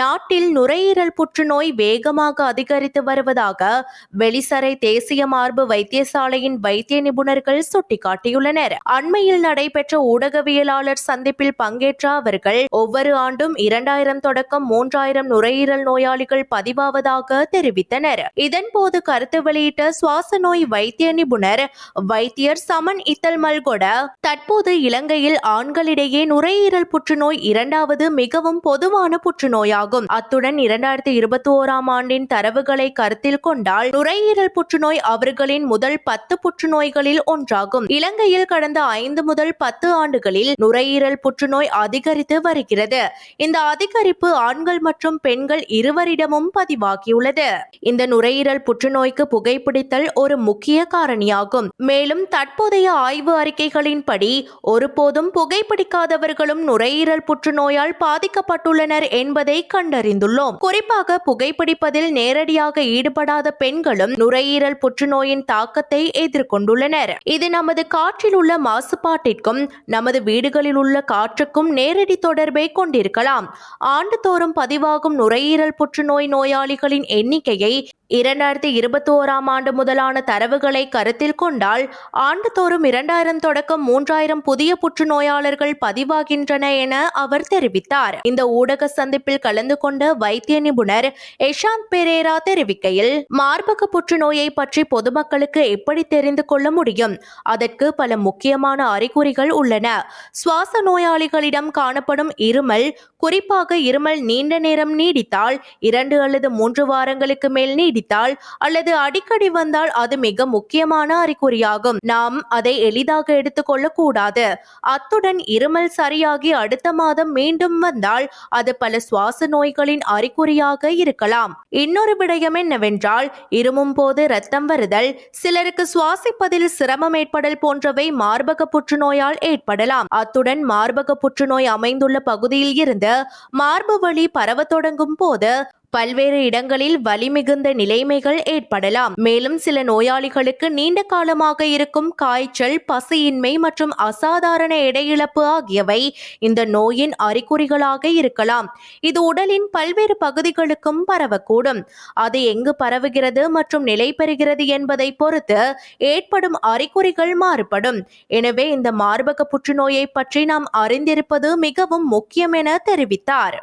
நாட்டில் நுரையீரல் புற்றுநோய் வேகமாக அதிகரித்து வருவதாக வெளிசரை தேசிய மார்பு வைத்தியசாலையின் வைத்திய நிபுணர்கள் சுட்டிக்காட்டியுள்ளனர். அண்மையில் நடைபெற்ற ஊடகவியலாளர் சந்திப்பில் பங்கேற்ற அவர்கள் ஒவ்வொரு ஆண்டும் இரண்டாயிரம் தொடக்கம் மூன்றாயிரம் நுரையீரல் நோயாளிகள் பதிவாவதாக தெரிவித்தனர். இதன்போது கருத்து வெளியிட்ட சுவாச நோய் வைத்திய நிபுணர் வைத்தியர் சமன் இத்தல் மல்கொட தற்போது இலங்கையில் ஆண்களிடையே நுரையீரல் புற்றுநோய் இரண்டாவது மிகவும் பொதுவான புற்றுநோயாகும் அத்துடன் இரண்டாயிரத்தி இருபத்தி ஓராம் ஆண்டின் தரவுகளை கருத்தில் கொண்டால் நுரையீரல் புற்றுநோய் அவர்களின் முதல் பத்து புற்றுநோய்களில் ஒன்றாகும். இலங்கையில் கடந்த ஐந்து முதல் பத்து ஆண்டுகளில் நுரையீரல் புற்றுநோய் அதிகரித்து வருகிறது. இந்த அதிகரிப்பு ஆண்கள் மற்றும் பெண்கள் இருவரிடமும் பதிவாகியுள்ளது. இந்த நுரையீரல் புற்றுநோய்க்கு புகைப்பிடித்தல் ஒரு முக்கிய காரணியாகும். மேலும் தற்போதைய ஆய்வு அறிக்கைகளின்படி ஒருபோதும் புகைப்பிடிக்காதவர்களும் நுரையீரல் புற்றுநோயால் பாதிக்கப்பட்டுள்ளனர் என்பதை கண்டறிந்துள்ளோம். குறிப்பாக புகைப்பிடிப்பதில் நேரடியாக ஈடுபடாத பெண்களும் நுரையீரல் புற்றுநோயின் தாக்கத்தை எதிர்கொண்டுள்ளனர். இது நமது காற்றில் உள்ள மாசுபாட்டிற்கும் நமது வீடுகளில் உள்ள காற்றுக்கும் நேரடி தொடர்பை கொண்டிருக்கலாம். ஆண்டுதோறும் பதிவாகும் நுரையீரல் புற்றுநோய் நோயாளிகளின் எண்ணிக்கையை இரண்டாயிரத்தி இருபத்தி ஓராம் ஆண்டு முதலான தரவுகளை கருத்தில் கொண்டால் ஆண்டுதோறும் இரண்டாயிரம் தொடக்கம் மூன்றாயிரம் புதிய புற்றுநோயாளர்கள் பதிவாகின்றன என அவர் தெரிவித்தார். இந்த ஊடக சந்திப்பில் கலந்து கொண்ட வைத்திய நிபுணர் எஷாந்த் பெரேரா தெரிவிக்கையில் மார்பக புற்றுநோயை பற்றி பொதுமக்களுக்கு எப்படி தெரிந்து கொள்ள முடியும்? அதற்கு பல முக்கியமான அறிகுறிகள் உள்ளன. சுவாச நோயாளிகளிடம் காணப்படும் இருமல் குறிப்பாக இருமல் நீண்ட நேரம் நீடித்தால் இரண்டு அல்லது மூன்று வாரங்களுக்கு மேல் நீடி நீடித்தால் அல்லது அடிக்கடி வந்தால் அது மிக முக்கியமான அறிகுறியாகும். நாம் அதை எளிதாக எடுத்துக்கொள்ள கூடாது அத்துடன் இருமல் சரியாகி அடுத்த மாதம் மீண்டும் வந்தால் அது பல சுவாச நோய்களின் அறிகுறியாக இருக்கலாம். இன்னொரு விடயம் என்னவென்றால் இருமும் போது ரத்தம் வருதல் சிலருக்கு சுவாசிப்பதில் சிரமம் ஏற்படல் போன்றவை மார்பக புற்றுநோயால் ஏற்படலாம். அத்துடன் மார்பக புற்றுநோய் அமைந்துள்ள பகுதியில் இருந்து மார்பு வழி பரவத் தொடங்கும் போது பல்வேறு இடங்களில் வலிமிகுந்த நிலைமைகள் ஏற்படலாம். மேலும் சில நோயாளிகளுக்கு நீண்ட காலமாக இருக்கும் காய்ச்சல் பசியின்மை மற்றும் அசாதாரண எடையிழப்பு ஆகியவை இந்த நோயின் அறிகுறிகளாக இருக்கலாம். இது உடலின் பல்வேறு பகுதிகளுக்கும் பரவக்கூடும். அது எங்கு பரவுகிறது மற்றும் நிலை பெறுகிறது என்பதை பொறுத்து ஏற்படும் அறிகுறிகள் மாறுபடும். எனவே இந்த மார்பக புற்றுநோயை பற்றி நாம் அறிந்திருப்பது மிகவும் முக்கியம் என தெரிவித்தார்.